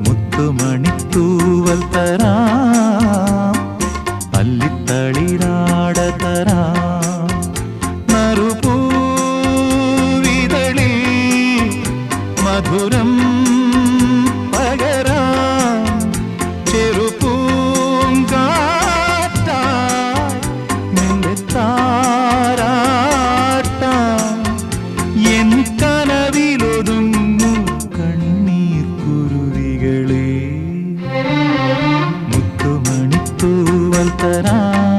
മുത്തുമണിത്തൂവൽ തരാം. അല്ലിത്തളിരാട തരാം. നറുപൂവിതളി മധുരം പകരാം. ചെറുപ്പ vuelta